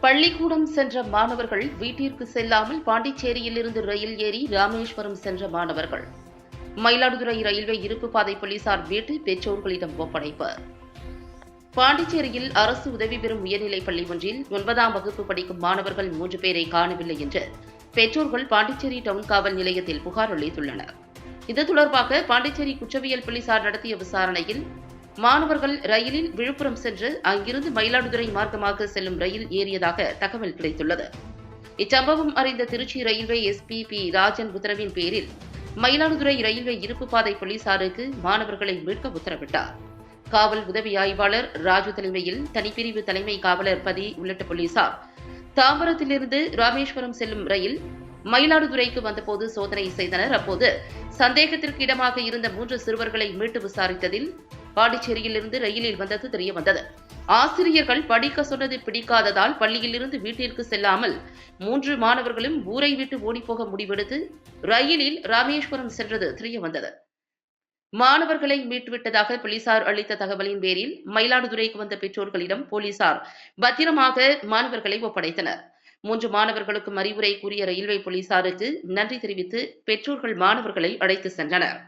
பள்ளிக்கூடம் சென்ற மாணவர்கள் வீட்டிற்கு செல்லாமல் பாண்டிச்சேரியில் இருந்து ரயில் ஏறி ராமேஸ்வரம் சென்ற மாணவர்கள். மயிலாடுதுறை ரயில்வே இருப்பு பாதை போலீசார் வீட்டில் பெற்றோர்களிடம் ஒப்படைப்பு. பாண்டிச்சேரியில் அரசு உதவி பெறும் உயர்நிலைப் பள்ளி ஒன்றில் ஒன்பதாம் வகுப்பு படிக்கும் மாணவர்கள் மூன்று பேரை காணவில்லை என்று பெற்றோர்கள் பாண்டிச்சேரி டவுன் காவல் நிலையத்தில் புகார் அளித்துள்ளனர். இது தொடர்பாக பாண்டிச்சேரி குற்றவியல் போலீசார் நடத்திய விசாரணையில் மாணவர்கள் ரயிலில் விழுப்புரம் சென்று அங்கிருந்து மயிலாடுதுறை மார்க்கமாக செல்லும் ரயில் ஏறியதாக தகவல் கிடைத்துள்ளது. இச்சம்பவம் அறிந்த Trichy railway SP P Rajan உத்தரவின் பேரில் மயிலாடுதுறை ரயில்வே இருப்பு பாதை போலீசாருக்கு மாணவர்களை மீட்க உத்தரவிட்டார். காவல் உதவி ஆய்வாளர் ராஜு தலைமையில் தனிப்பிரிவு தலைமை காவலர் பதி உள்ளிட்ட போலீசார் தாம்பரத்திலிருந்து ராமேஸ்வரம் செல்லும் ரயில் மயிலாடுதுறைக்கு வந்தபோது சோதனை செய்தனர். அப்போது சந்தேகத்திற்கு இடமாக இருந்த மூன்று சிறுவர்களை மீட்டு விசாரித்ததில் பாண்டிச்சேரியிலிருந்து ரயிலில் வந்தது தெரிய வந்தது. ஆசிரியர்கள் படிக்க சொன்னது பிடிக்காததால் பள்ளியிலிருந்து வீட்டிற்கு செல்லாமல் மூன்று மாணவர்களும் ஊரை விட்டு ஓடிப்போக முடிவெடுத்து ரயிலில் ராமேஸ்வரம் சென்றது தெரிய வந்தது. மாணவர்களை மீட்டுவிட்டதாக போலீசார் அளித்த தகவலின் பேரில் மயிலாடுதுறைக்கு வந்த பெற்றோர்களிடம் போலீசார் பத்திரமாக மாணவர்களை ஒப்படைத்தனர். மூன்று மாணவர்களுக்கும் அறிவுரை கூறிய ரயில்வே போலீசாருக்கு நன்றி தெரிவித்து பெற்றோர்கள் மாணவர்களை அழைத்து சென்றனர்.